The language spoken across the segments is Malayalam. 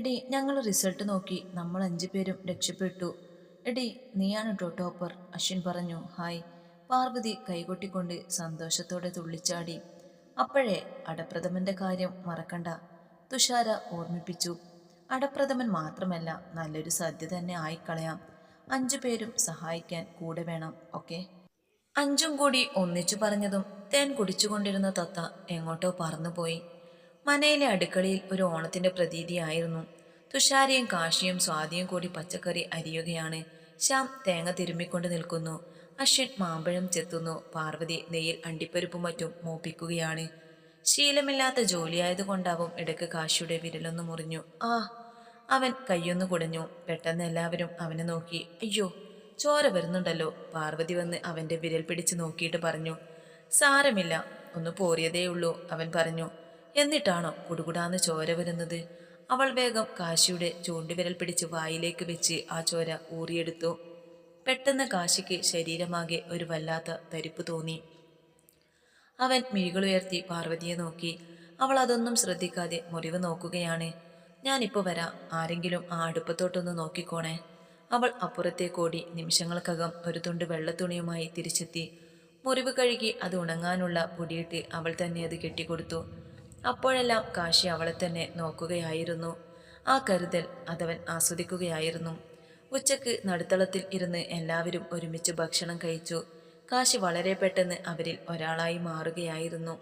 എടി ഞങ്ങൾ റിസൾട്ട് നോക്കി. നമ്മൾ അഞ്ചു പേരും രക്ഷപ്പെട്ടു. എടി നീയാണ് കേട്ടോ ടോപ്പർ? അശ്വിൻ പറഞ്ഞു. ഹായ്. പാർവതി കൈകൊട്ടിക്കൊണ്ട് സന്തോഷത്തോടെ തുള്ളിച്ചാടി. അപ്പോഴേ അടപ്രഥമന്റെ കാര്യം മറക്കണ്ട. തുഷാര ഓർമ്മിപ്പിച്ചു. അടപ്രഥമൻ മാത്രമല്ല നല്ലൊരു സദ്യ തന്നെ ആയിക്കളയാം. അഞ്ചു പേരും സഹായിക്കാൻ കൂടെ വേണം ഓക്കെ? അഞ്ചും കൂടി ഒന്നിച്ചു പറഞ്ഞതും തേൻ കുടിച്ചുകൊണ്ടിരുന്ന തത്ത എങ്ങോട്ടോ പറന്നുപോയി. മനയിലെ അടുക്കളയിൽ ഒരു ഓണത്തിന്റെ പ്രതീതിയായിരുന്നു. തുഷാരിയും കാശിയും സ്വാതിയും കൂടി പച്ചക്കറി അരിയുകയാണ്. ശ്യാം തേങ്ങ തിരുമ്മിക്കൊണ്ട് നിൽക്കുന്നു. അശ്വിൻ മാമ്പഴം ചെത്തുന്നു. പാർവതി നെയ്യിൽ അണ്ടിപ്പരിപ്പും മറ്റും മോപ്പിക്കുകയാണ്. ശീലമില്ലാത്ത ജോലിയായതുകൊണ്ടാവും ഇടയ്ക്ക് കാശിയുടെ വിരലൊന്ന് മുറിഞ്ഞു. ആ അവൻ കയ്യൊന്നു കുടഞ്ഞു. പെട്ടെന്ന് എല്ലാവരും അവനെ നോക്കി. അയ്യോ ചോര വരുന്നുണ്ടല്ലോ. പാർവതി വന്ന് അവന്റെ വിരൽ പിടിച്ച് നോക്കിയിട്ട് പറഞ്ഞു. സാരമില്ല ഒന്ന് പോറിയതേ ഉള്ളൂ അവൻ പറഞ്ഞു. എന്നിട്ടാണോ കുടുകുടാന്ന് ചോര വരുന്നത്? അവൾ വേഗം കാശിയുടെ ചൂണ്ടുവിരൽ പിടിച്ച് വായിലേക്ക് വെച്ച് ആ ചോര ഊറിയെടുത്തു. പെട്ടെന്ന് കാശിക്ക് ശരീരമാകെ ഒരു വല്ലാത്ത തരിപ്പ് തോന്നി. അവൻ മിഴികളുയർത്തി പാർവതിയെ നോക്കി. അവൾ അതൊന്നും ശ്രദ്ധിക്കാതെ മുറിവ് നോക്കുകയാണ്. ഞാനിപ്പോ വരാം. ആരെങ്കിലും ആ അടുപ്പത്തോട്ടൊന്ന് നോക്കിക്കോണേ. അവൾ അപ്പുറത്തേക്കോടി നിമിഷങ്ങൾക്കകം ഒരു തുണ്ട് വെള്ളത്തുണിയുമായി തിരിച്ചെത്തി. മുറിവ് കഴുകി അത് ഉണങ്ങാനുള്ള പൊടിയിട്ട് അവൾ തന്നെ അത് കെട്ടിക്കൊടുത്തു. അപ്പോഴെല്ലാം കാശി അവളെ തന്നെ നോക്കുകയായിരുന്നു. ആ കരുതൽ അതവൻ ആസ്വദിക്കുകയായിരുന്നു. ഉച്ചയ്ക്ക് നടുത്തളത്തിൽ ഇരുന്ന് എല്ലാവരും ഒരുമിച്ച് ഭക്ഷണം കഴിച്ചു. കാശി വളരെ പെട്ടെന്ന് അവരിൽ ഒരാളായി മാറുകയായിരുന്നു.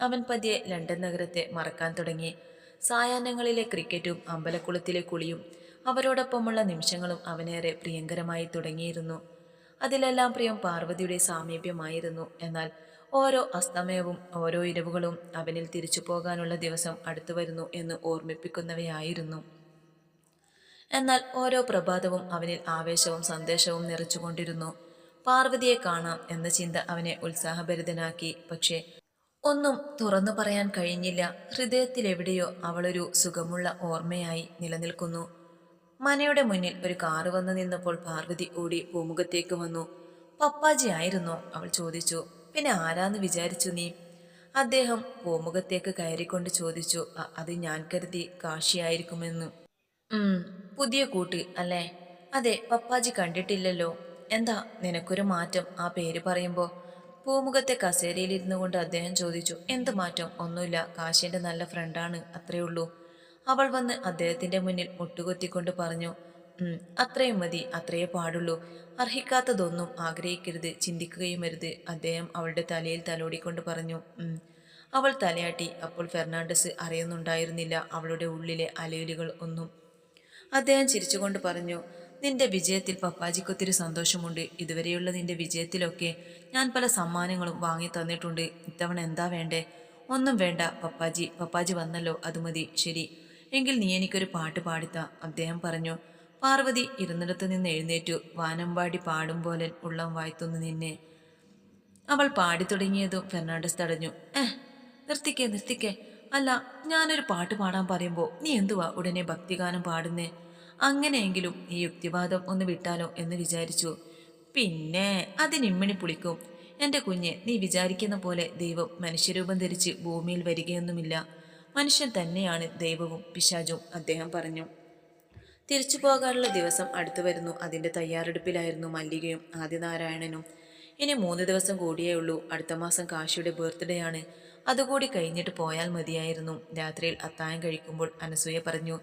അവൻ പതിയെ ലണ്ടൻ നഗരത്തെ മറക്കാൻ തുടങ്ങി. സായാഹ്നങ്ങളിലെ ക്രിക്കറ്റും അമ്പലക്കുളത്തിലെ കുളിയും അവരോടൊപ്പമുള്ള നിമിഷങ്ങളും അവനേറെ പ്രിയങ്കരമായി തുടങ്ങിയിരുന്നു. അതിലെല്ലാം പ്രിയം പാർവതിയുടെ സാമീപ്യമായിരുന്നു. എന്നാൽ ഓരോ അസ്തമയവും ഓരോ ഇരവുകളും അവനിൽ തിരിച്ചു പോകാനുള്ള ദിവസം അടുത്തു വരുന്നു എന്ന് ഓർമ്മിപ്പിക്കുന്നവയായിരുന്നു. എന്നാൽ ഓരോ പ്രഭാതവും അവനിൽ ആവേശവും സന്ദേശവും നിറച്ചുകൊണ്ടിരുന്നു. പാർവതിയെ കാണാം എന്ന ചിന്ത അവനെ ഉത്സാഹഭരിതനാക്കി. പക്ഷേ ഒന്നും തുറന്നു പറയാൻ കഴിഞ്ഞില്ല. ഹൃദയത്തിലെവിടെയോ അവളൊരു സുഖമുള്ള ഓർമ്മയായി നിലനിൽക്കുന്നു. മനയുടെ മുന്നിൽ ഒരു കാറ് വന്നു നിന്നപ്പോൾ പാർവതി ഓടി പൂമുഖത്തേക്ക് വന്നു. പപ്പാജി ആയിരുന്നു? അവൾ ചോദിച്ചു. പിന്നെ ആരാന്ന് വിചാരിച്ചു നീ? അദ്ദേഹം പൂമുഖത്തേക്ക് കയറിക്കൊണ്ട് ചോദിച്ചു "അ- അത് ഞാൻ കരുതി കാശിയായിരിക്കുമെന്ന്. ഉം പുതിയ കൂട്ട് അല്ലേ? അതെ പപ്പാജി കണ്ടിട്ടില്ലല്ലോ. എന്താ നിനക്കൊരു മാറ്റം? ആ പേര് പറയുമ്പോ പൂമുഖത്തെ കസേരയിലിരുന്നു കൊണ്ട് അദ്ദേഹം ചോദിച്ചു എന്ത് മാറ്റം? ഒന്നുമില്ല കാശിന്റെ നല്ല ഫ്രണ്ടാണ് അത്രേ ഉള്ളൂ. അവൾ വന്ന് അദ്ദേഹത്തിന്റെ മുന്നിൽ മുട്ടുകുത്തിക്കൊണ്ട് പറഞ്ഞു അത്രയും മതി അത്രയേ പാടുള്ളൂ. അർഹിക്കാത്തതൊന്നും ആഗ്രഹിക്കരുത് ചിന്തിക്കുകയും ചിന്തിക്കുകയുമരുത് അദ്ദേഹം അവളുടെ തലയിൽ തലോടിക്കൊണ്ട് പറഞ്ഞു അവൾ തലയാട്ടി. അപ്പോൾ ഫെർണാണ്ടസ് അറിയുന്നുണ്ടായിരുന്നില്ല അവളുടെ ഉള്ളിലെ അലയിലുകൾ ഒന്നും. അദ്ദേഹം ചിരിച്ചുകൊണ്ട് പറഞ്ഞു നിന്റെ വിജയത്തിൽ പപ്പാജിക്കൊത്തിരി സന്തോഷമുണ്ട്. ഇതുവരെയുള്ള നിന്റെ വിജയത്തിലൊക്കെ ഞാൻ പല സമ്മാനങ്ങളും വാങ്ങി തന്നിട്ടുണ്ട്. ഇത്തവണ എന്താ വേണ്ടേ? ഒന്നും വേണ്ട പപ്പാജി. പപ്പാജി വന്നല്ലോ അത് മതി. ശരി. എങ്കിൽ നീ എനിക്കൊരു പാട്ട് പാടിത്ത. അദ്ദേഹം പറഞ്ഞു പാർവതി ഇരുന്നിടത്ത് നിന്ന് എഴുന്നേറ്റു. വാനമ്പാടി പാടും പോലെ ഉള്ളം വായ്ത്തുന്നു നിന്നെ. അവൾ പാടി തുടങ്ങിയതും ഫെർണാണ്ടസ് തടഞ്ഞു. ഏഹ് നിർത്തിക്കേ നിർത്തിക്കേ. അല്ല ഞാനൊരു പാട്ട് പാടാൻ പറയുമ്പോൾ നീ എന്തുവാ ഉടനെ ഭക്തിഗാനം പാടുന്നേ? അങ്ങനെയെങ്കിലും ഈ യുക്തിവാദം ഒന്ന് വിട്ടാലോ എന്ന് വിചാരിച്ചു. പിന്നെ അതിനിമ്മിണി പുളിക്കും. എന്റെ കുഞ്ഞ് നീ വിചാരിക്കുന്ന പോലെ ദൈവം മനുഷ്യരൂപം ധരിച്ച് ഭൂമിയിൽ വരികയൊന്നുമില്ല. മനുഷ്യൻ തന്നെയാണ് ദൈവവും പിശാചും അദ്ദേഹം പറഞ്ഞു. തിരിച്ചു പോകാനുള്ള ദിവസം അടുത്തു വരുന്നു. അതിന്റെ തയ്യാറെടുപ്പിലായിരുന്നു മല്ലികയും ആദിനാരായണനും. ഇനി മൂന്ന് ദിവസം കൂടിയേ ഉള്ളൂ. അടുത്ത മാസം കാശിയുടെ ബർത്ത്ഡേ ആണ്. അതുകൂടി കഴിഞ്ഞിട്ട് പോയാൽ മതിയായിരുന്നു. രാത്രിയിൽ അത്തായം കഴിക്കുമ്പോൾ അനസൂയ പറഞ്ഞു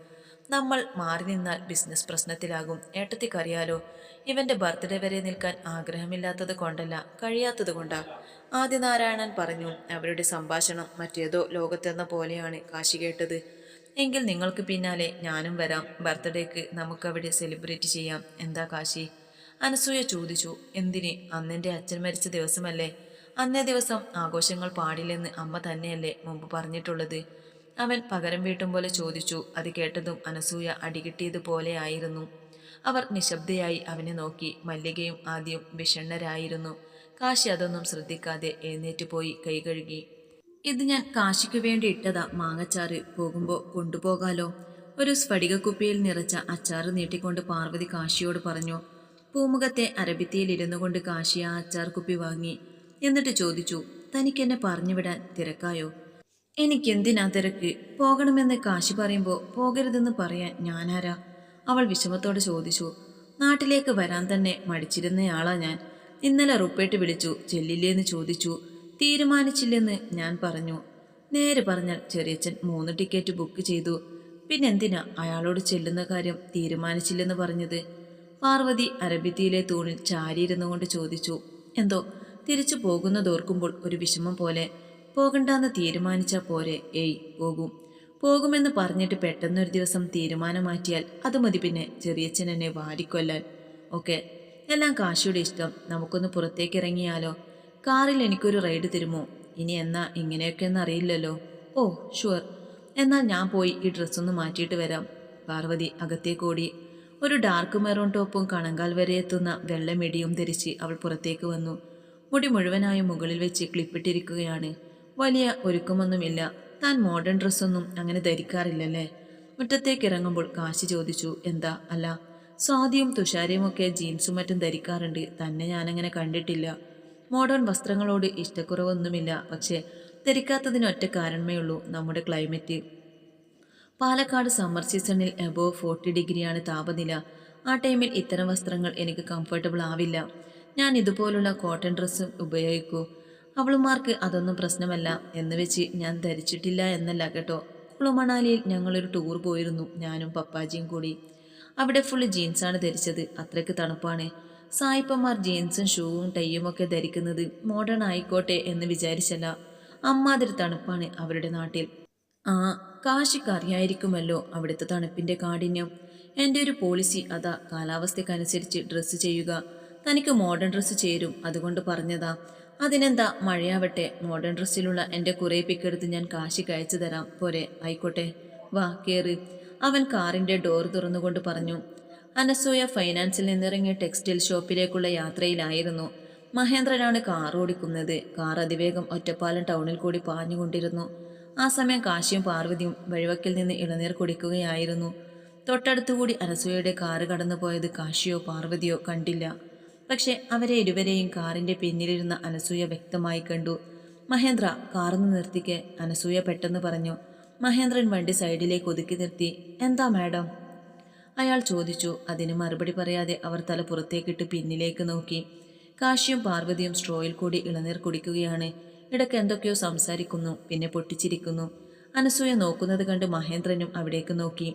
നമ്മൾ മാറി നിന്നാൽ ബിസിനസ് പ്രശ്നത്തിലാകും. ഏട്ടത്തിക്കറിയാലോ ഇവന്റെ ബർത്ത്ഡേ വരെ നിൽക്കാൻ ആഗ്രഹമില്ലാത്തത് കൊണ്ടല്ല കഴിയാത്തത് കൊണ്ടാ. ആദിനാരായണൻ പറഞ്ഞു അവരുടെ സംഭാഷണം മറ്റേതോ ലോകത്തെന്ന പോലെയാണ് കാശി കേട്ടത്. എങ്കിൽ നിങ്ങൾക്ക് പിന്നാലെ ഞാനും വരാം. ബർത്ത്ഡേക്ക് നമുക്കവിടെ സെലിബ്രേറ്റ് ചെയ്യാം. എന്താ കാശി? അനസൂയ ചോദിച്ചു. എന്തിന്? അന്നെന്റെ അച്ഛൻ മരിച്ച ദിവസമല്ലേ? അന്നേ ദിവസം ആഘോഷങ്ങൾ പാടില്ലെന്ന് അമ്മ തന്നെയല്ലേ മുമ്പ് പറഞ്ഞിട്ടുള്ളത്. അവൻ പകരം വീട്ടും പോലെ ചോദിച്ചു. അത് കേട്ടതും അനസൂയ അടികിട്ടിയതുപോലെ ആയിരുന്നു. അവർ നിശബ്ദയായി അവനെ നോക്കി. മല്ലികയും ആദ്യം വിഷണ്ണരായിരുന്നു. കാശി അതൊന്നും ശ്രദ്ധിക്കാതെ എഴുന്നേറ്റ് പോയി കൈ കഴുകി. ഇത് ഞാൻ കാശിക്ക് വേണ്ടി ഇട്ടതാ മാങ്ങച്ചാറ് പോകുമ്പോ കൊണ്ടുപോകാലോ. ഒരു സ്ഫടികക്കുപ്പിയിൽ നിറച്ച അച്ചാറ് നീട്ടിക്കൊണ്ട് പാർവതി കാശിയോട് പറഞ്ഞു പൂമുഖത്തെ അരബിത്തിയിൽ ഇരുന്നു കൊണ്ട് കാശി ആ അച്ചാർ കുപ്പി വാങ്ങി. എന്നിട്ട് ചോദിച്ചു തനിക്കെന്നെ പറഞ്ഞുവിടാൻ തിരക്കായോ? എനിക്കെന്തിനാ തിരക്ക്? പോകണമെന്ന് കാശി പറയുമ്പോൾ പോകരുതെന്ന് പറയാൻ ഞാനാരാ? അവൾ വിഷമത്തോടെ ചോദിച്ചു നാട്ടിലേക്ക് വരാൻ തന്നെ മടിച്ചിരുന്നയാളാ ഞാൻ. ഇന്നലെ റുപ്പേട്ട് വിളിച്ചു ചെല്ലില്ലേന്ന് ചോദിച്ചു. തീരുമാനിച്ചില്ലെന്ന് ഞാൻ പറഞ്ഞു. നേരെ പറഞ്ഞാൽ ചെറിയച്ഛൻ മൂന്ന് ടിക്കറ്റ് ബുക്ക് ചെയ്തു. പിന്നെന്തിനാ അയാളോട് ചെല്ലുന്ന കാര്യം തീരുമാനിച്ചില്ലെന്ന് പറഞ്ഞത്? പാർവതി അരബിത്തിയിലെ തൂണിൽ ചാരിയിരുന്നു കൊണ്ട് ചോദിച്ചു. എന്തോ തിരിച്ചു പോകുന്നതോർക്കുമ്പോൾ ഒരു വിഷമം പോലെ. പോകണ്ടെന്ന് തീരുമാനിച്ചാൽ പോരെ ഏയ് പോകും പോകുമെന്ന് പറഞ്ഞിട്ട് പെട്ടെന്നൊരു ദിവസം തീരുമാനം മാറ്റിയാൽ അത് മതി പിന്നെ ചെറിയച്ഛൻ എന്നെ വാരിക്കൊല്ലാൻ. ഓക്കെ എല്ലാം കാശിയുടെ ഇഷ്ടം. നമുക്കൊന്ന് പുറത്തേക്ക് ഇറങ്ങിയാലോ? കാറിൽ എനിക്കൊരു റൈഡ് തരുമോ? ഇനി എന്നാ ഇങ്ങനെയൊക്കെ എന്നറിയില്ലല്ലോ ഓ ഷുവർ. എന്നാൽ ഞാൻ പോയി ഈ ഡ്രസ്സൊന്ന് മാറ്റിയിട്ട് വരാം. പാർവതി അകത്തേക്കോടി ഒരു ഡാർക്ക് മെറൂൺ ടോപ്പും കണങ്കാൽ വരെ എത്തുന്ന വെള്ളമിടിയും ധരിച്ച് അവൾ പുറത്തേക്ക് വന്നു. മുടി മുഴുവനായും മുകളിൽ വെച്ച് ക്ലിപ്പിട്ടിരിക്കുകയാണ്. വലിയ ഒരുക്കമൊന്നുമില്ല. താൻ മോഡേൺ ഡ്രസ്സൊന്നും അങ്ങനെ ധരിക്കാറില്ലല്ലേ? മുറ്റത്തേക്ക് ഇറങ്ങുമ്പോൾ കാശി ചോദിച്ചു എന്താ? അല്ല. സ്വാതിയും തുഷാരിയും ഒക്കെ ജീൻസും മറ്റും ധരിക്കാറുണ്ട്. തന്നെ ഞാനങ്ങനെ കണ്ടിട്ടില്ല. മോഡേൺ വസ്ത്രങ്ങളോട് ഇഷ്ടക്കുറവൊന്നുമില്ല. പക്ഷേ ധരിക്കാത്തതിന് ഒറ്റ കാരണമേ ഉള്ളൂ നമ്മുടെ ക്ലൈമറ്റ്. പാലക്കാട് സമ്മർ സീസണിൽ എബോവ് ഫോർട്ടി ഡിഗ്രിയാണ് താപനില. ആ ടൈമിൽ ഇത്തരം വസ്ത്രങ്ങൾ എനിക്ക് കംഫർട്ടബിൾ ആവില്ല. ഞാൻ ഇതുപോലുള്ള കോട്ടൺ ഡ്രസ്സ് ഉപയോഗിക്കൂ. അവളുമാർക്ക് അതൊന്നും പ്രശ്നമല്ല എന്ന് വെച്ച് ഞാൻ ധരിച്ചിട്ടില്ല എന്നല്ല കേട്ടോ. കുളുമണാലിയിൽ ഞങ്ങളൊരു ടൂർ പോയിരുന്നു ഞാനും പപ്പാജിയും കൂടി. അവിടെ ഫുള്ള് ജീൻസാണ് ധരിച്ചത്. അത്രയ്ക്ക് തണുപ്പാണ്. സായിപ്പന്മാർ ജീൻസും ഷൂവും ടൈയും ഒക്കെ ധരിക്കുന്നത് മോഡേൺ ആയിക്കോട്ടെ എന്ന് വിചാരിച്ചല്ല. അമ്മാതിരി തണുപ്പാണ് അവരുടെ നാട്ടിൽ. ആ കാശിക്ക് അറിയായിരിക്കുമല്ലോ അവിടുത്തെ തണുപ്പിന്റെ കാഠിന്യം. എന്റെ ഒരു പോളിസി അതാ കാലാവസ്ഥക്കനുസരിച്ച് ഡ്രസ്സ് ചെയ്യുക. തനിക്ക് മോഡേൺ ഡ്രസ്സ് ചേരും അതുകൊണ്ട് പറഞ്ഞതാ. അതിനെന്താ മഴയാവട്ടെ മോഡേൺ ഡ്രസ്സിലുള്ള എന്റെ കുറേ പിക്കെടുത്ത് ഞാൻ കാശി അയച്ചു തരാം. പോരെ ആയിക്കോട്ടെ. വാ കയറി അവൻ കാറിന്റെ ഡോർ തുറന്നുകൊണ്ട് പറഞ്ഞു. അനസൂയ ഫൈനാൻസിൽ നിന്നിറങ്ങിയ ടെക്സ്റ്റൈൽ ഷോപ്പിലേക്കുള്ള യാത്രയിലായിരുന്നു. മഹേന്ദ്രനാണ് കാർ ഓടിക്കുന്നത്. കാർ അതിവേഗം ഒറ്റപ്പാലം ടൗണിൽ കൂടി പാഞ്ഞുകൊണ്ടിരുന്നു. ആ സമയം കാശിയും പാർവതിയും വഴിവക്കിൽ നിന്ന് ഇളനീർ കുടിക്കുകയായിരുന്നു. തൊട്ടടുത്തുകൂടി അനസൂയയുടെ കാറ് കടന്നുപോയത് കാശിയോ പാർവതിയോ കണ്ടില്ല. പക്ഷെ അവരെ ഇരുവരെയും കാറിന്റെ പിന്നിലിരുന്ന അനസൂയ വ്യക്തമായി കണ്ടു. മഹേന്ദ്ര കാർന്ന് നിർത്തിക്കെ അനസൂയ പെട്ടെന്ന് പറഞ്ഞു. മഹേന്ദ്രൻ വണ്ടി സൈഡിലേക്ക് ഒതുക്കി നിർത്തി. എന്താ മാഡം? അയാൾ ചോദിച്ചു അതിന് മറുപടി പറയാതെ അവർ തല പുറത്തേക്കിട്ട് പിന്നിലേക്ക് നോക്കി. കാശിയും പാർവതിയും സ്ട്രോയിൽ കൂടി ഇളനീർ കുടിക്കുകയാണ്. ഇടയ്ക്ക് എന്തൊക്കെയോ സംസാരിക്കുന്നു പിന്നെ പൊട്ടിച്ചിരിക്കുന്നു. അനസൂയ നോക്കുന്നത് കണ്ട് മഹേന്ദ്രനും അവിടേക്ക് നോക്കി.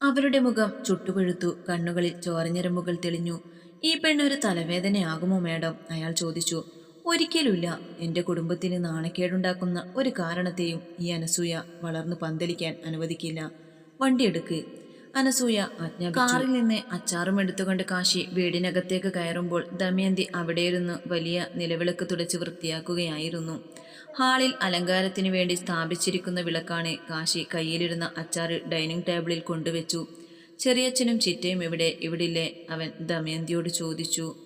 അവരുടെ മുഖം ചുട്ടുപഴുത്തു കണ്ണുകളിൽ ചോരഞ്ഞരമ്പുകൾ തെളിഞ്ഞു. ഈ പെണ്ണൊരു തലവേദനയാകുമോ മേഡം? അയാൾ ചോദിച്ചു. ഒരിക്കലുമില്ല. എന്റെ കുടുംബത്തിന് നാണക്കേടുണ്ടാക്കുന്ന ഒരു കാരണത്തെയും ഈ അനസൂയ വളർന്നു പന്തലിക്കാൻ അനുവദിക്കില്ല. വണ്ടിയെടുക്ക് അനസൂയ കാറിൽ നിന്ന് അച്ചാറും എടുത്തുകൊണ്ട് കാശി വീടിനകത്തേക്ക് കയറുമ്പോൾ ദമയന്തി അവിടെയിരുന്ന് വലിയ നിലവിളക്ക് തുടച്ച് വൃത്തിയാക്കുകയായിരുന്നു. ഹാളിൽ അലങ്കാരത്തിനു വേണ്ടി സ്ഥാപിച്ചിരിക്കുന്ന വിളക്കാണ് കാശി കയ്യിലിരുന്ന അച്ചാറ് ഡൈനിങ് ടേബിളിൽ കൊണ്ടുവച്ചു. ചെറിയച്ഛനും ചിറ്റയും ഇവിടെ ഇവിടില്ലേ? അവൻ ദമയന്തിയോട് ചോദിച്ചു.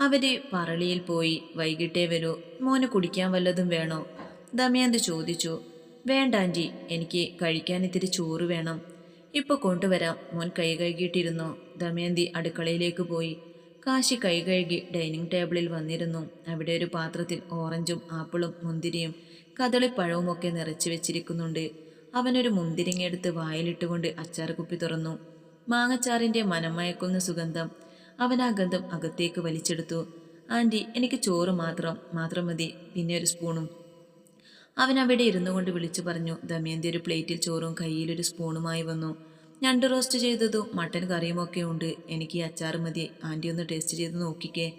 അവർ പറളിയിൽ പോയി വൈകിട്ടേ വരൂ. മോന് കുടിക്കാൻ വല്ലതും വേണോ? ദമയന്തി ചോദിച്ചു. വേണ്ട ആന്റി എനിക്ക് കഴിക്കാൻ ഇത്തിരി ചോറ് വേണം. ഇപ്പൊ കൊണ്ടുവരാം. മോൻ കൈ കഴുകിയിട്ടിരുന്നു. ദമയന്തി അടുക്കളയിലേക്ക് പോയി. കാശി കൈ കഴുകി ഡൈനിങ് ടേബിളിൽ വന്നിരുന്നു. അവിടെ ഒരു പാത്രത്തിൽ ഓറഞ്ചും ആപ്പിളും മുന്തിരിയും കദളിപ്പഴവും ഒക്കെ നിറച്ചു വെച്ചിരിക്കുന്നുണ്ട്. അവനൊരു മുന്തിരിങ്ങ എടുത്ത് വായിലിട്ടുകൊണ്ട് അച്ചാർ കുപ്പി തുറന്നു. മാങ്ങച്ചാറിന്റെ മനമയക്കുന്ന സുഗന്ധം അവൻ ആ ഗന്ധം അകത്തേക്ക് വലിച്ചെടുത്തു. ആന്റി എനിക്ക് ചോറ് മാത്രം. മാത്രം മതി. പിന്നെ ഒരു സ്പൂണും. അവൻ അവിടെ ഇരുന്നു കൊണ്ട് വിളിച്ചു പറഞ്ഞു ദമയന്തി ഒരു പ്ലേറ്റിൽ ചോറും കയ്യിലൊരു സ്പൂണുമായി വന്നു. ഞണ്ട് റോസ്റ്റ് ചെയ്തതും മട്ടൻ കറിയുമൊക്കെ ഉണ്ട്. എനിക്ക് ഈ അച്ചാർ മതി. ആന്റി ഒന്ന് ടേസ്റ്റ് ചെയ്ത് നോക്കിക്കേ.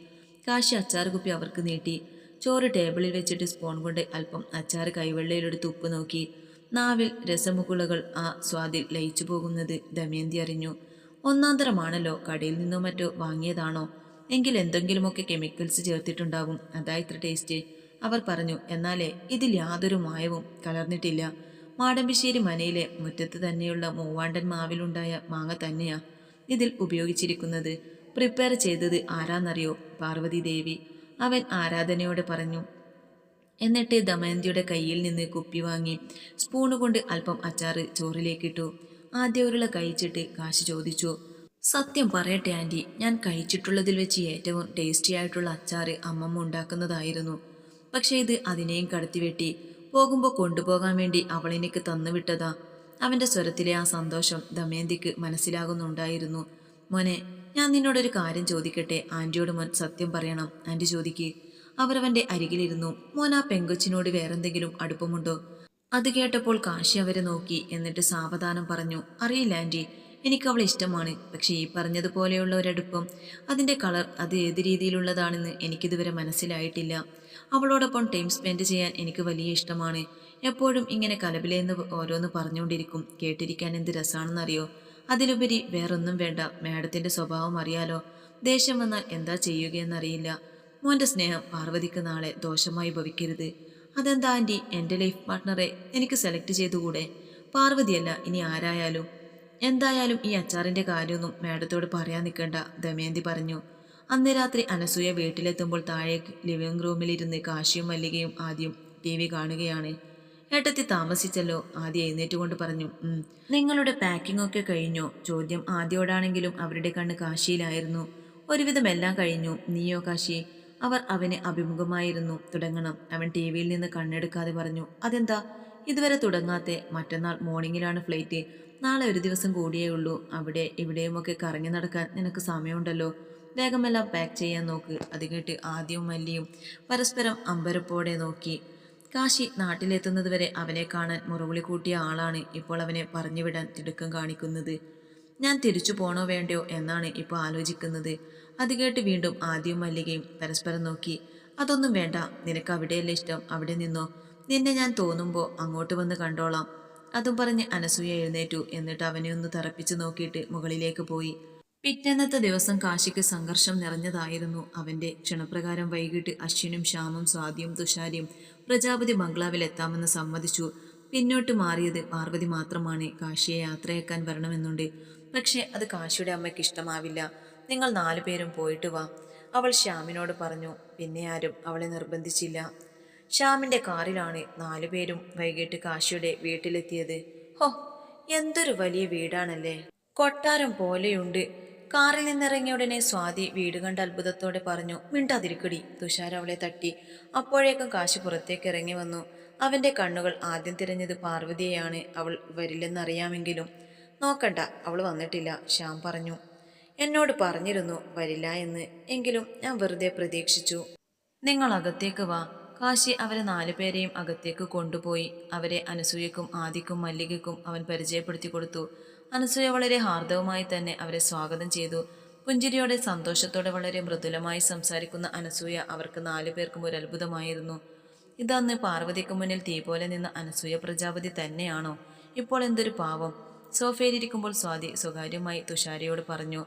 കാശി അച്ചാർ കുപ്പി അവർക്ക് നീട്ടി. ചോറ് ടേബിളിൽ വെച്ചിട്ട് സ്പൂൺ കൊണ്ട് അല്പം അച്ചാർ കൈവെള്ളയിലെടുത്ത് ഉപ്പ് നോക്കി. നാവിൽ രസമുകുളകൾ ആ സ്വാദിൽ ലയിച്ചു പോകുന്നത് ദമയന്തി അറിഞ്ഞു. ഒന്നാന്തരമാണല്ലോ കടയിൽ നിന്നോ മറ്റോ വാങ്ങിയതാണോ? എങ്കിൽ എന്തെങ്കിലുമൊക്കെ കെമിക്കൽസ് ചേർത്തിട്ടുണ്ടാകും അതാ ഇത്ര ടേസ്റ്റ്. അവർ പറഞ്ഞു എന്നാലേ ഇതിൽ യാതൊരു മായവും കലർന്നിട്ടില്ല. മാടമ്പിശ്ശേരി മനയിലെ മുറ്റത്ത് തന്നെയുള്ള മൂവാണ്ടൻ മാവിലുണ്ടായ മാങ്ങ തന്നെയാ ഇതിൽ ഉപയോഗിച്ചിരിക്കുന്നത്. പ്രിപ്പയർ ചെയ്തത് ആരാന്നറിയോ പാർവതി ദേവി? അവൻ ആരാധനയോടെ പറഞ്ഞു എന്നിട്ട് ദമയന്തിയുടെ കയ്യിൽ നിന്ന് കുപ്പി വാങ്ങി സ്പൂണ് കൊണ്ട് അല്പം അച്ചാറ് ചോറിലേക്കിട്ടു. ആദ്യ ഉരുള കഴിച്ചിട്ട് കാശ് ചോദിച്ചു സത്യം പറയട്ടെ ആന്റി ഞാൻ കഴിച്ചിട്ടുള്ളതിൽ വെച്ച് ഏറ്റവും ടേസ്റ്റി ആയിട്ടുള്ള അച്ചാറ് അമ്മമ്മ ഉണ്ടാക്കുന്നതായിരുന്നു. പക്ഷേ ഇത് അതിനെയും കടത്തിവെട്ടി. പോകുമ്പോൾ കൊണ്ടുപോകാൻ വേണ്ടി അവളെനിക്ക് തന്നുവിട്ടതാ. അവന്റെ സ്വരത്തിലെ ആ സന്തോഷം ദമയന്തിക്ക് മനസ്സിലാകുന്നുണ്ടായിരുന്നു. മോനെ ഞാൻ നിന്നോടൊരു കാര്യം ചോദിക്കട്ടെ? ആന്റിയോട് മോൻ സത്യം പറയണം. ആന്റി ചോദിക്ക്. അവരവന്റെ അരികിലിരുന്നു. മോൻ ആ പെങ്കൊച്ചിനോട് വേറെന്തെങ്കിലും അടുപ്പമുണ്ടോ? അത് കേട്ടപ്പോൾ കാശി അവരെ നോക്കി എന്നിട്ട് സാവധാനം പറഞ്ഞു. അറിയില്ല ആന്റി. എനിക്ക് അവളെ ഇഷ്ടമാണ്. പക്ഷേ ഈ പറഞ്ഞതുപോലെയുള്ള ഒരടുപ്പം അതിന്റെ കളർ അത് ഏത് രീതിയിലുള്ളതാണെന്ന് എനിക്കിതുവരെ മനസ്സിലായിട്ടില്ല. അവളോടൊപ്പം ടൈം സ്പെൻഡ് ചെയ്യാൻ എനിക്ക് വലിയ ഇഷ്ടമാണ്. എപ്പോഴും ഇങ്ങനെ കലബിലെന്ന് ഓരോന്ന് പറഞ്ഞുകൊണ്ടിരിക്കും. കേട്ടിരിക്കാൻ എന്ത് രസമാണെന്നറിയോ അതിലുപരി വേറൊന്നും വേണ്ട. മാഡത്തിന്റെ സ്വഭാവം അറിയാലോ. ദേഷ്യം വന്നാൽ എന്താ ചെയ്യുകയെന്നറിയില്ല. മോന്റെ സ്നേഹം പാർവതിക്ക് നാളെ ദോഷമായി ഭവിക്കരുത്. അതെന്താ ആന്റി? എന്റെ ലൈഫ് പാർട്ട്ണറെ എനിക്ക് സെലക്ട് ചെയ്തുകൂടെ? പാർവതിയല്ല ഇനി ആരായാലും. എന്തായാലും ഈ അച്ചാറിന്റെ കാര്യമൊന്നും മേഡത്തോട് പറയാൻ നിൽക്കണ്ട ദമയന്തി പറഞ്ഞു. അന്ന് രാത്രി അനസൂയ വീട്ടിലെത്തുമ്പോൾ താഴെ ലിവിംഗ് റൂമിലിരുന്ന് കാശിയും മല്ലികയും ആദ്യം ടി വി കാണുകയാണ്. ഏട്ടത്തി താമസിച്ചല്ലോ ആദ്യം എഴുന്നേറ്റുകൊണ്ട് പറഞ്ഞു നിങ്ങളുടെ പാക്കിംഗ് ഒക്കെ കഴിഞ്ഞോ? ചോദ്യം ആദ്യോടാണെങ്കിലും അവരുടെ കണ്ണ് കാശിയിലായിരുന്നു. ഒരുവിധം എല്ലാം കഴിഞ്ഞു. നീയോ കാശി? അവർ അവന് അഭിമുഖമായിരുന്നു തുടങ്ങണം. അവൻ ടി വിയിൽ നിന്ന് കണ്ണെടുക്കാതെ പറഞ്ഞു അതെന്താ? ഇതുവരെ തുടങ്ങാത്ത മറ്റന്നാൾ മോർണിംഗിലാണ് ഫ്ലൈറ്റ് നാളെ ഒരു ദിവസം കൂടിയേ ഉള്ളൂ. അവിടെ ഇവിടെയുമൊക്കെ കറങ്ങി നടക്കാൻ നിനക്ക് സമയമുണ്ടല്ലോ. വേഗമെല്ലാം പാക്ക് ചെയ്യാൻ നോക്ക്. അത് കേട്ട് ആദ്യവും മല്ലിയും പരസ്പരം അമ്പരപ്പോടെ നോക്കി. കാശി നാട്ടിലെത്തുന്നതുവരെ അവനെ കാണാൻ മുറവിളി കൂട്ടിയ ആളാണ് ഇപ്പോൾ അവനെ പറഞ്ഞുവിടാൻ തിടുക്കം കാണിക്കുന്നത്. ഞാൻ തിരിച്ചു പോണോ വേണ്ടയോ? എന്നാണ് ഇപ്പോൾ ആലോചിക്കുന്നത്. അത് കേട്ട് വീണ്ടും ആദ്യവും മല്ലികയും പരസ്പരം നോക്കി. അതൊന്നും വേണ്ട. നിനക്ക് അവിടെയല്ലേ ഇഷ്ടം? അവിടെ നിന്നോ? നിന്നെ ഞാൻ തോന്നുമ്പോൾ അങ്ങോട്ട് വന്ന് കണ്ടോളാം. അതും പറഞ്ഞ് അനസൂയ എഴുന്നേറ്റു. എന്നിട്ട് അവനെ ഒന്ന് തറപ്പിച്ചു നോക്കിയിട്ട് മുകളിലേക്ക് പോയി. പിറ്റന്നത്തെ ദിവസം കാശിക്ക് സംഘർഷം നിറഞ്ഞതായിരുന്നു അവന്റെ ക്ഷണപ്രകാരം വൈകിട്ട് അശ്വിനും ശ്യാമും സ്വാതിയും തുഷാരിയും പ്രജാപതി ബംഗ്ലാവിൽ എത്താമെന്ന് സമ്മതിച്ചു. പിന്നോട്ട് മാറിയത് പാർവതി മാത്രമാണ്. കാശിയെ യാത്രയാക്കാൻ വരണമെന്നുണ്ട്. പക്ഷേ അത് കാശിയുടെ അമ്മയ്ക്ക് ഇഷ്ടമാവില്ല. നിങ്ങൾ നാലുപേരും പോയിട്ട് വാ. അവൾ ശ്യാമിനോട് പറഞ്ഞു പിന്നെ ആരും അവളെ നിർബന്ധിച്ചില്ല. ശ്യാമിന്റെ കാറിലാണ് നാലുപേരും വൈകിട്ട് കാശിയുടെ വീട്ടിലെത്തിയത്. ഹോ എന്തൊരു വലിയ വീടാണല്ലേ. കൊട്ടാരം പോലെയുണ്ട്. കാറിൽ നിന്നിറങ്ങിയ ഉടനെ സ്വാതി വീട് കണ്ട അത്ഭുതത്തോടെ പറഞ്ഞു മിണ്ടാതിരിക്കടി. തുഷാർ അവളെ തട്ടി. അപ്പോഴേക്കും കാശി പുറത്തേക്ക് ഇറങ്ങി വന്നു. അവന്റെ കണ്ണുകൾ ആദ്യം തിരഞ്ഞത് പാർവതിയെയാണ്. അവൾ വരില്ലെന്നറിയാമെങ്കിലും. നോക്കണ്ട അവൾ വന്നിട്ടില്ല ശ്യാം പറഞ്ഞു. എന്നോട് പറഞ്ഞിരുന്നു വരില്ല എന്ന്. എങ്കിലും ഞാൻ വെറുതെ പ്രതീക്ഷിച്ചു. നിങ്ങൾ അകത്തേക്ക് വാ. കാശി അവരെ നാലുപേരെയും അകത്തേക്ക് കൊണ്ടുപോയി. അവരെ അനസൂയക്കും ആദിക്കും മല്ലികയ്ക്കും അവൻ പരിചയപ്പെടുത്തി കൊടുത്തു. അനസൂയ വളരെ ഹാർദവുമായി തന്നെ അവരെ സ്വാഗതം ചെയ്തു. പുഞ്ചിരിയോടെ സന്തോഷത്തോടെ വളരെ മൃദുലമായി സംസാരിക്കുന്ന അനസൂയ അവർക്ക് നാലുപേർക്കും ഒരു അത്ഭുതമായിരുന്നു. ഇതന്ന് പാർവതിക്ക് മുന്നിൽ തീ പോലെ നിന്ന അനസൂയ പ്രജാപതി തന്നെയാണോ? ഇപ്പോൾ എന്തൊരു പാവം. സോഫയിലിരിക്കുമ്പോൾ സ്വാതി സ്വകാര്യമായി തുഷാരയോട് പറഞ്ഞു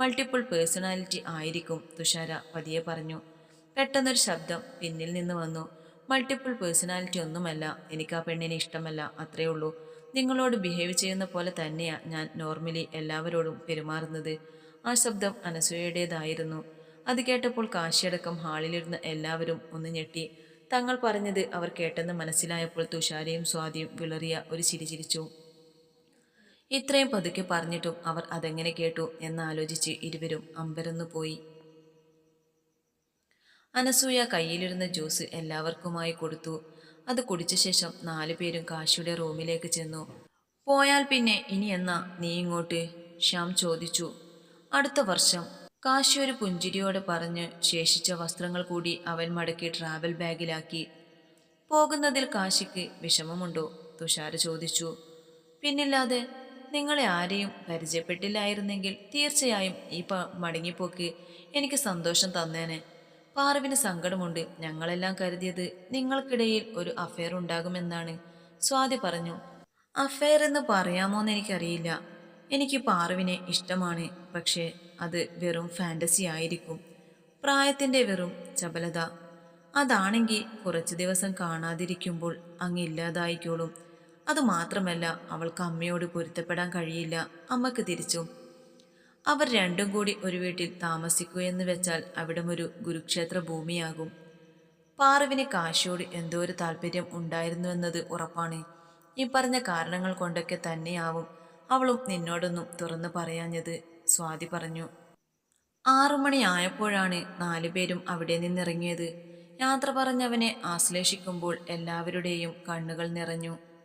മൾട്ടിപ്പിൾ പേഴ്സണാലിറ്റി ആയിരിക്കും തുഷാര പതിയെ പറഞ്ഞു. പെട്ടെന്നൊരു ശബ്ദം പിന്നിൽ നിന്ന് വന്നു. മൾട്ടിപ്പിൾ പേഴ്സണാലിറ്റി ഒന്നുമല്ല. എനിക്ക് ആ പെണ്ണിനെ ഇഷ്ടമല്ല. അത്രയേ ഉള്ളൂ. നിങ്ങളോട് ബിഹേവ് ചെയ്യുന്ന പോലെ തന്നെയാണ് ഞാൻ നോർമലി എല്ലാവരോടും പെരുമാറുന്നത്. ആ ശബ്ദം അനസൂയയുടേതായിരുന്നു. അത് കേട്ടപ്പോൾ കാശിയടക്കം ഹാളിലിരുന്ന എല്ലാവരും ഒന്ന് ഞെട്ടി. തങ്ങൾ പറഞ്ഞത് അവർ കേട്ടെന്ന് മനസ്സിലായപ്പോൾ തുഷാരയും സ്വാതിയും വിളറിയ ഒരു ചിരി ചിരിച്ചു. ഇത്രയും പതുക്കെ പറഞ്ഞിട്ടും അവർ അതെങ്ങനെ കേട്ടു എന്നാലോചിച്ച് ഇരുവരും അമ്പരന്നു പോയി അനസൂയ കയ്യിലിരുന്ന ജ്യൂസ് എല്ലാവർക്കുമായി കൊടുത്തു. അത് കുടിച്ച ശേഷം നാലു പേരും കാശിയുടെ റൂമിലേക്ക് ചെന്നു. പോയാൽ പിന്നെ ഇനി എന്നാ നീ ഇങ്ങോട്ട്? ശ്യാം ചോദിച്ചു. അടുത്ത വർഷം. കാശി ഒരു പുഞ്ചിരിയോടെ പറഞ്ഞ് ശേഷിച്ച വസ്ത്രങ്ങൾ കൂടി അവൻ മടക്കി ട്രാവൽ ബാഗിലാക്കി. പോകുന്നതിൽ കാശിക്ക് വിഷമമുണ്ടോ? തുഷാര ചോദിച്ചു. പിന്നില്ലാതെ നിങ്ങളെ ആരെയും പരിചയപ്പെട്ടില്ലായിരുന്നെങ്കിൽ തീർച്ചയായും ഈ മടങ്ങിപ്പോക്ക് എനിക്ക് സന്തോഷം തന്നേനെ. പാറുവിന് സങ്കടമുണ്ട്. ഞങ്ങളെല്ലാം കരുതിയത് നിങ്ങൾക്കിടയിൽ ഒരു അഫെയർ ഉണ്ടാകുമെന്നാണ്. സ്വാതി പറഞ്ഞു അഫയർ എന്ന് പറയാമോന്ന് എനിക്കറിയില്ല. എനിക്ക് പാർവിനെ ഇഷ്ടമാണ്. പക്ഷേ അത് വെറും ഫാന്റസി ആയിരിക്കും. പ്രായത്തിന്റെ വെറും ചപലത. അതാണെങ്കിൽ കുറച്ച് ദിവസം കാണാതിരിക്കുമ്പോൾ അങ്ങ് ഇല്ലാതായിക്കോളും. അതുമാത്രമല്ല അവൾക്ക് അമ്മയോട് പൊരുത്തപ്പെടാൻ കഴിയില്ല. അമ്മയ്ക്ക് തിരിച്ചും. അവർ രണ്ടും കൂടി ഒരു വീട്ടിൽ താമസിക്കുകയെന്ന് വെച്ചാൽ അവിടം ഒരു ഗുരുക്ഷേത്ര ഭൂമിയാകും. പാറുവിന് കാശിയോട് എന്തോ ഒരു താല്പര്യം ഉണ്ടായിരുന്നുവെന്നത് ഉറപ്പാണ്. ഈ പറഞ്ഞ കാരണങ്ങൾ കൊണ്ടൊക്കെ തന്നെയാവും അവളും നിന്നോടൊന്നും തുറന്നു പറയാഞ്ഞത് സ്വാതി പറഞ്ഞു. ആറുമണി ആയപ്പോഴാണ് നാലുപേരും അവിടെ നിന്നിറങ്ങിയത്. യാത്ര പറഞ്ഞവനെ ആശ്ലേഷിക്കുമ്പോൾ എല്ലാവരുടെയും കണ്ണുകൾ നിറഞ്ഞു.